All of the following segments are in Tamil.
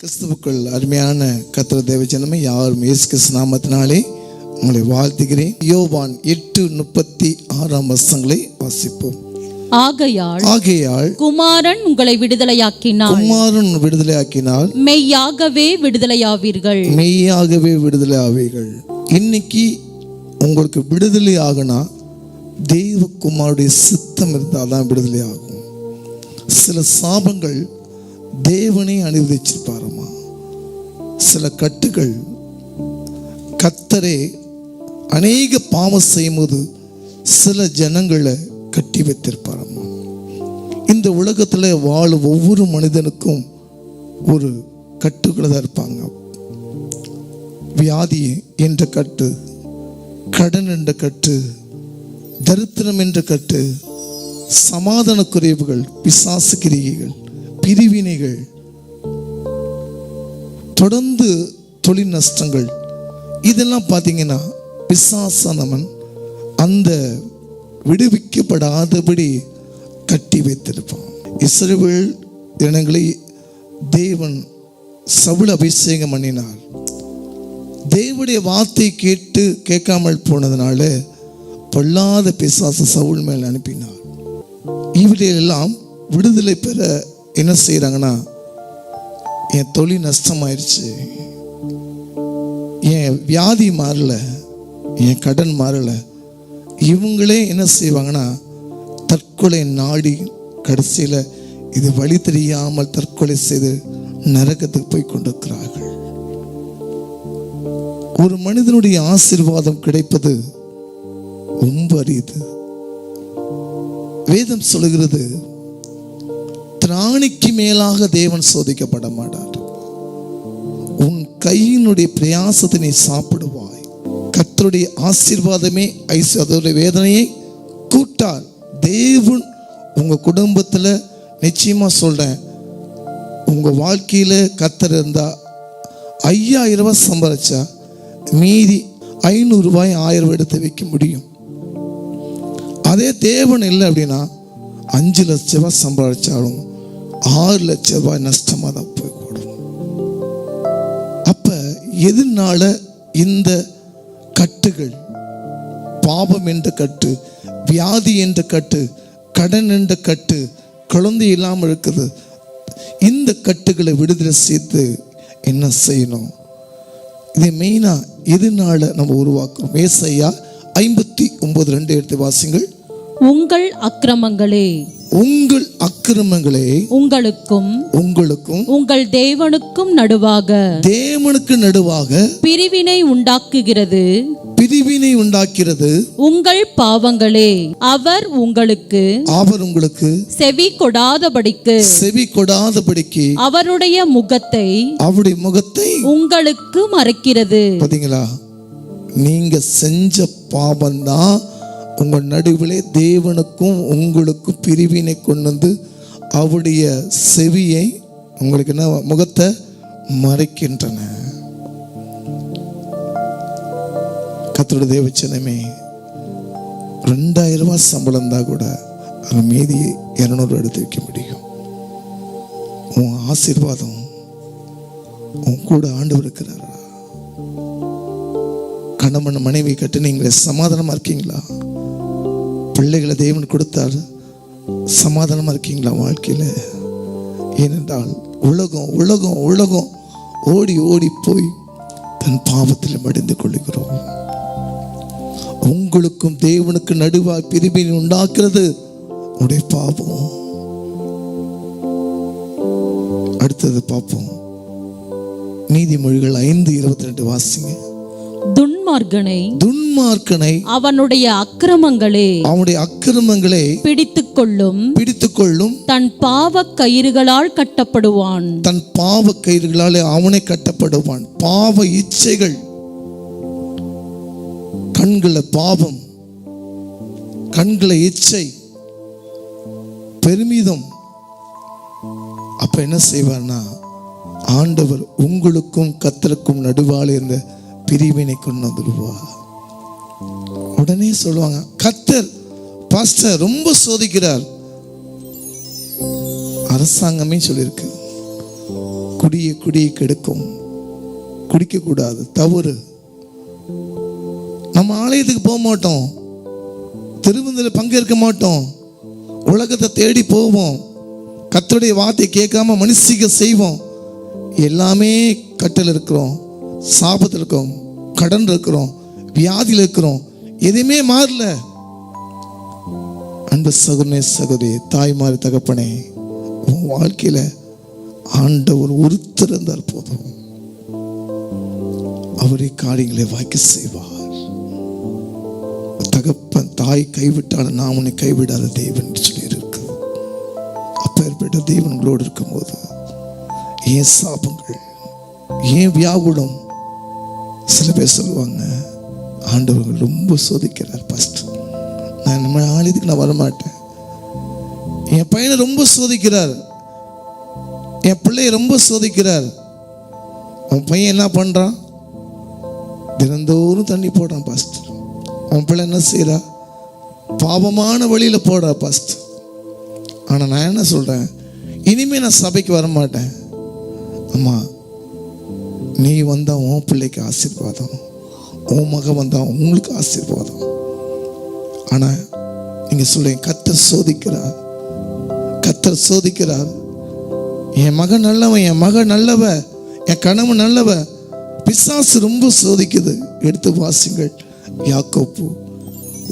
கிறிஸ்துவுக்குள் அருமையான கத்திர தேவஜனமே யாரும் இயேசு கிறிஸ்து நாமத்தினாலே உங்களை வாழ்த்துகிறேன். யோவான் எட்டு முப்பத்தி ஆறாம் வருஷங்களை வாசிப்போம். ஆகையால் ஆகையால் குமாரன் உங்களை விடுதலையாக்கினார் குமாரன் விடுதலையாக்கினால் மெய்யாகவே விடுதலையாவீர்கள். மெய்யாகவே விடுதலை ஆவீர்கள் இன்னைக்கு உங்களுக்கு விடுதலை ஆகுனா தெய்வகுமாருடைய சித்தம் இருந்தால் தான் விடுதலை ஆகும் சில சாபங்கள் தேவனே அனுமதிச்சிருப்பாரம்மா சில கட்டுகள் கத்தரே அநேக பாவம் செய்யும்போது சில ஜனங்களை கட்டி வைத்திருப்பாரம்மா இந்த உலகத்தில் வாழும் ஒவ்வொரு மனிதனுக்கும் ஒரு கட்டுகளை தான் இருப்பாங்க. வியாதி என்ற கட்டு கடன் என்ற கட்டு தரித்திரம் என்ற கட்டு சமாதான குறைவுகள் பிசாசு கிரிகைகள் பிரிவினைகள் தொடர்ந்து தொழில் நஷ்டங்கள் இதெல்லாம் பார்த்தீங்கன்னா பிசாசனவன் அந்த விடுவிக்கப்படாதபடி கட்டி வைத்திருப்பான். இஸ்ரவேல் இனங்களை தேவன் சவுள் அபிஷேகம் பண்ணினார். தேவனுடைய வார்த்தை கேட்டு கேட்காமல் போனதுனால பொல்லாத பிசாச சவுள் மேல் அனுப்பினார். இவரையெல்லாம் விடுதலை பெற என்ன செய்கிறாங்கன்னா என் தொழில் நஷ்டமாயிருச்சு. என் வியாதி மாறல. என் கடன் மாறல. இவங்களே என்ன செய்வாங்கன்னா தற்கொலை நாடி கடைசியில் இது வழி தெரியாமல் தற்கொலை செய்து நரகத்துக்கு போய் கொண்டிருக்கிறார்கள். ஒரு மனிதனுடைய ஆசீர்வாதம் கிடைப்பது ரொம்ப அரியுது வேதம் சொல்லுகிறது மேலாக தேவன் சோதிக்கப்பட மாட்டார். உன் கையினுடைய பிரயாசத்தை நீ சாப்பிடுவாய். கத்தருடைய ஆசீர்வாதமே ஐஸ் அதோடைய வேதனையை கூட்டார். தேவன் உங்க குடும்பத்துல நிச்சயமா சொல்றேன் உங்க வாழ்க்கையில கத்தர் இருந்தா ஐயாயிரம் ரூபாய் சம்பாதிச்சா மீதி ஐநூறு ரூபாய் ஆயிரம் ரூபாய் எடுத்து வைக்க முடியும். அதே தேவன் இல்லை அப்படின்னா அஞ்சு லட்ச ரூபாய் சம்பாதிச்சாலும் ஆறு லட்ச ரூபாய் நஷ்டமாக தான் போய் கூடும் அப்போ எதனால இந்த கட்டுகள் பாபம் என்ற கட்டு வியாதி என்ற கட்டு கடன் என்ற கட்டு குழந்தை இல்லாமல் இருக்குது இந்த கட்டுகளை விடுதலை செய்து என்ன செய்யணும்? இதை மெயினாக எதனால நம்ம உருவாக்குறோம்? ஏசையா ஐம்பத்தி ஒன்பது ரெண்டு எடுத்து வாசிங்கள். உங்கள் அக்கிரமங்களே. உங்கள் அக்கிரமங்களே உங்களுக்கும் உங்களுக்கும் உங்கள் தேவனுக்கும் நடுவாக தேவனுக்கு நடுவாக பிரிவினை உண்டாக்குகிறது. பிரிவினை உண்டாக்கிறது. உங்கள் பாவங்களே அவர் உங்களுக்கு அவர் உங்களுக்கு செவி கொடாதபடிக்கு செவி கொடாதபடிக்கு அவருடைய முகத்தை அவருடைய முகத்தை உங்களுக்கு மறைக்கிறது. பாத்தீங்களா? நீங்க செஞ்ச பாவம்தான் உங்கள் நடுவிலே தேவனுக்கும் உங்களுக்கும் பிரிவினை கொண்டு வந்து அவருடைய செவியை உங்களுக்கு என்ன முகத்தை மறைக்கின்றன. கத்தோட தேவச்சனமே ரெண்டாயிரம் ரூபாய் சம்பளம் தான் கூட அது மீதி இரநூறு எடுத்து வைக்க முடியும். உன் ஆசீர்வாதம் உன் கூட ஆண்டு இருக்கிறாரா? கணவன் மனைவி கட்டு நீங்களே சமாதானமா இருக்கீங்களா? பிள்ளைகளை தேவன் கொடுத்தார். சமாதானமாக இருக்கீங்களா வாழ்க்கையில்? ஏனென்றால் உலகம் உலகம் உலகம் ஓடி ஓடி போய் தன் பாவத்தில் மடிந்து கொள்கிறோம் உங்களுக்கும் தேவனுக்கு நடுவாய் பிரிவினை உண்டாக்குறது உடைய பாவம். அடுத்தது பார்ப்போம். நீதிமொழிகள் ஐந்து இருபத்தி ரெண்டு வாசிங்க. துன்மார்கனை துன்மார்க்கனை அவனுடைய அக்கிரமங்களே அவனுடைய அக்கிரமங்களை பிடித்துக் கொள்ளும் பிடித்துக் கொள்ளும் தன் பாவக் கயிறுகளால் கட்டப்படுவான். தன் பாவ கயிறுகளாலே அவனை கட்டப்படுவான். பாவ இச்சைகள் கண்கள பாவம் கண்கள இச்சை பெருமிதம். அப்ப என்ன செய்வார்னா ஆண்டவர் உங்களுக்கும் கத்தருக்கும் நடுவால் இருந்த பிரிவினை கொண்டு வந்துடுவா உடனே சொல்லுவாங்க கத்தர் பாஸ்டர் ரொம்ப சோதிக்கிறார். அரசாங்கமே சொல்லியிருக்கு குடியை குடியை கெடுக்கும் குடிக்கக்கூடாது தவறு. நம்ம ஆலயத்துக்கு போக மாட்டோம் திருவிந்தில் பங்கேற்க மாட்டோம் உலகத்தை தேடி போவோம் கத்தருடைய வார்த்தை கேட்காம மனுஷிக்க செய்வோம் எல்லாமே கட்டில் இருக்கிறோம். சாபத்தில் இருக்கோம் கடன் இருக்கிறோம் வியாதியில் இருக்கிறோம் எதுவுமே மாறல. அன்பு சகுனே சகுதி தாய்மாரி தகப்பனே உன் வாழ்க்கையில ஆண்டவர் ஒருத்தர் போதும். அவரே காரியங்களை வாய்க்க செய்வார். தகப்பன் தாய் கைவிட்டாலும் நான் உன்னை கைவிடாத தேவன் சொல்லி சொல்லியிருக்கு. அப்பேற்பட்ட தேவன் உங்களோடு இருக்கும்போது ஏன் சாபங்கள் ஏன் வியாகுலம் சில பேர் சொல்லுவாங்க ஆண்டவர்கள் ரொம்ப சோதிக்கிறார் ஃபர்ஸ்ட் நான் நம்ம ஆலயத்துக்கு நான் வரமாட்டேன். என் பையனை ரொம்ப சோதிக்கிறார். என் பிள்ளையை ரொம்ப சோதிக்கிறார். உன் பையன் என்ன பண்ணுறான் தினந்தோறும் தண்ணி போடுறான் பாஸ்டர் உன் பிள்ளை என்ன செய்கிறா பாவமான வழியில் போடுறா பாஸ்ட் ஆனால் நான் என்ன சொல்கிறேன் இனிமேல் நான் சபைக்கு வர மாட்டேன் அம்மா நீ வந்தா உன் பிள்ளைக்கு ஆசீர்வாதம். உன் மகன் வந்தா உங்களுக்கு ஆசீர்வாதம். ஆனால் நீங்கள் சொல்லுங்க கத்தர் சோதிக்கிறார். கத்தர் சோதிக்கிறார். என் மகன் நல்லவன் என் மகன் நல்லவ என் கணவன் நல்லவ பிசாசு ரொம்ப சோதிக்குது. எடுத்து வாசிங்கள். யாக்கோப்பு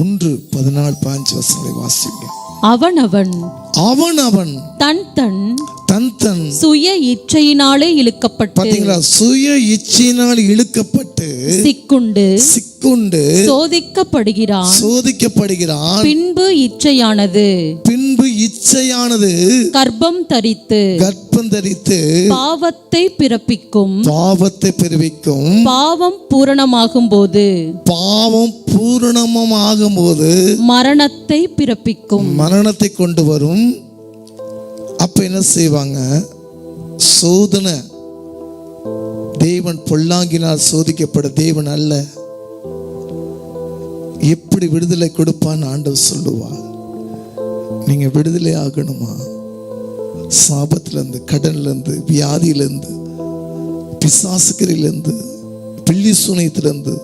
ஒன்று பதினாலு பாஞ்சு வசங்களை வாசிங்க. அவனவன் அவன் அவன் தன் தன் தன் தன் சுய இச்சையினாலே இழுக்கப்பட்டு பாத்தீங்களா? சுய இச்சையினால் இழுக்கப்பட்டு சிக்குண்டு சிக்குண்டு சோதிக்கப்படுகிறான். சோதிக்கப்படுகிறான். பின்பு இச்சையானது. பின்பு இச்சையானது கர்ப்பம் தரித்து கர்ப்பம் தரித்து பாவத்தை பிறப்பிக்கும். பாவத்தை பெருவிக்கும் பாவம் பூரணமாகும் போது பாவம் பூரணமும் ஆகும்போது மரணத்தை பிறப்பிக்கும். மரணத்தை கொண்டு வரும். அப்ப என்ன செய்வாங்க? சோதனை. தேவன் பொல்லாங்கினால் சோதிக்கப்பட தேவன் அல்ல. எப்படி விடுதலை கொடுப்பான்னு ஆண்டவர் சொல்லுவார். நீங்க விடுதலை ஆகணுமா? சாபத்திலிருந்து கடன்லேருந்து வியாதியிலேருந்து பிசாசுக்கரிலிருந்து பில்லி சுனையத்திலேருந்து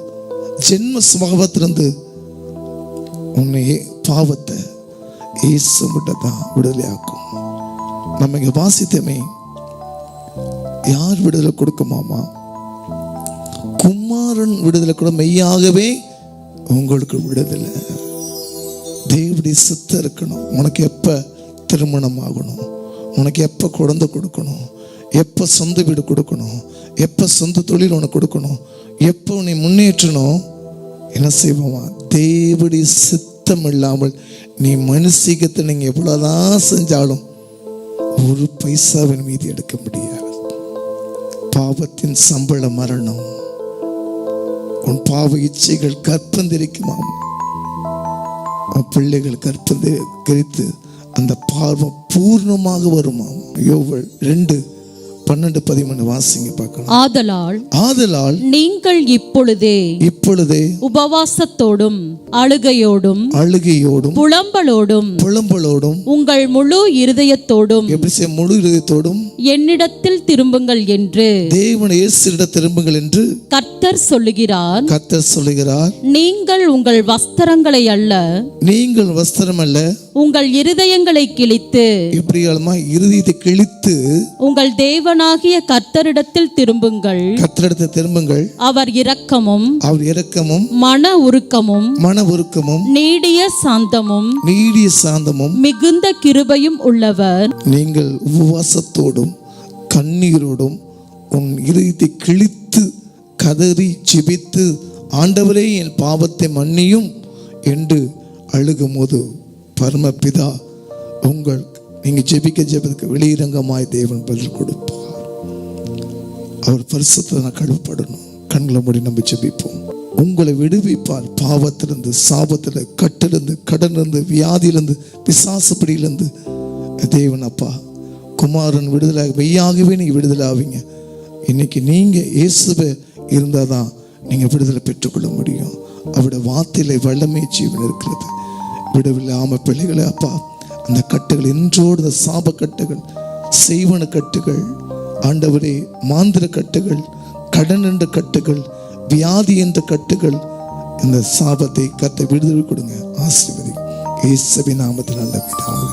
ஜென்ம சுபாவத்திலிருந்து உன்னை பாவத்தை ஏசு மட்டும் தான் விடுதலை ஆக்கும் நம்ம இங்க வாசித்தமே. யார் விடுதலை கொடுக்குமாமா குமாரன் விடுதலை கூட மெய்யாகவே உங்களுக்கு விடுதலை. தேவடைய சித்தம் இருக்கணும். உனக்கு எப்ப திருமணம் ஆகணும்? உனக்கு எப்ப குழந்தை கொடுக்கணும்? எப்ப சொந்த வீடு கொடுக்கணும்? எப்ப சொந்த தொழில் உனக்கு கொடுக்கணும்? எப்போ உன்னை முன்னேற்றணும்? என்ன செய்வோமா? தேவடி சித்தம் இல்லாமல் நீ மனுஷீகத்தை நீங்க எவ்வளவுதான் செஞ்சாலும் ஒரு பைசாவின் மீதி எடுக்க முடியாது. பாவத்தின் சம்பள மரணம். உன் பாவ இச்சைகள் கற்பந்திரிக்குமாம். பிள்ளைகள் கற்பந்து கரித்து அந்த பார்வம் பூர்ணமாக வருமாம். யோவல் ரெண்டு பன்னெண்டு பதிமூணு வாசிங்க பார்க்கலாம். ஆதலால் ஆதலால் நீங்கள் இப்பொழுதே இப்பொழுதே உபவாசத்தோடும் அழுகையோடும் அழுகையோடும் புலம்பலோடும் புலம்பலோடும் உங்கள் முழு இருதயத்தோடும் எப்படி முழு இதயத்தோடும் என்னிடத்தில் திரும்புங்கள் என்று தேவன் இயேசுவிட திரும்புங்கள் என்று கர்த்தர் சொல்லுகிறார். கர்த்தர் சொல்லுகிறார். நீங்கள் உங்கள் வஸ்திரங்களை அல்ல நீங்கள் வஸ்திரம் அல்ல உங்கள் இருதயங்களை கிழித்து எப்படியாலுமா இருதயத்தை கிழித்து உங்கள் தேவனாகிய கர்த்தரிடத்தில் திரும்புங்கள். கர்த்தரிடத்தை திரும்புங்கள். அவர் இரக்கமும் அவர் இரக்கமும் மன உருக்கமும் மன உருக்கமும் நீடிய சாந்தமும் நீடிய சாந்தமும் மிகுந்த கிருபையும் உள்ளவர். நீங்கள் உபவாசத்தோடும் கண்ணீரோடும் உன் இருதயத்தை கிழித்து கதறி ஜெபித்து ஆண்டவரே என் பாவத்தை மன்னியும் என்று அழுகும்போது பரமபிதா உங்கள் நீங்க ஜெபிக்க ஜெபத்துக்கு வெளியிரங்கமாய் தேவன் பதில் கொடுப்பார். அவர் பரிசுத்த நான் கழுவப்படணும். கண்களை மூடி நம்ம ஜெபிப்போம். உங்களை விடுவிப்பார். பாவத்திலிருந்து சாபத்தில் கட்டிலிருந்து கடனிலிருந்து வியாதியிலிருந்து பிசாசுப்படியிலிருந்து. தேவன் அப்பா குமாரன் விடுதலை மெய்யாகவே நீங்கள் விடுதலை ஆவீங்க. இன்னைக்கு நீங்க இயேசுவை இருந்தால் தான் நீங்க விடுதலை பெற்றுக்கொள்ள முடியும். அவருடைய வார்த்தையில வல்லமை ஜீவன் இருக்கிறது. விடவில்லாமல் பிள்ளைகளே அப்பா அந்த கட்டுகள் இன்றோடு இந்த சாப கட்டுகள் செய்வன கட்டுகள் ஆண்டவரே மாந்திர கட்டுகள் கடன் என்ற கட்டுகள் வியாதி என்ற கட்டுகள் இந்த சாபத்தை கத்தை விடுதலை கொடுங்க. ஆசீர்வதி இயேசுவின் நாமத்தில் நல்ல பிதாவே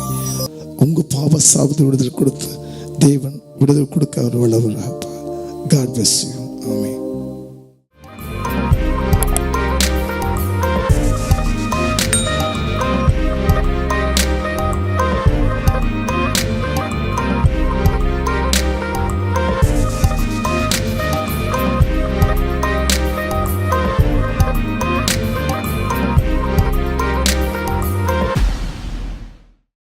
உங்க பாவ சாபத்தை விடுதல் கொடுத்து தேவன் விடுதல் கொடுக்க அவர் வல்லவர் காட் பிளஸ் யூ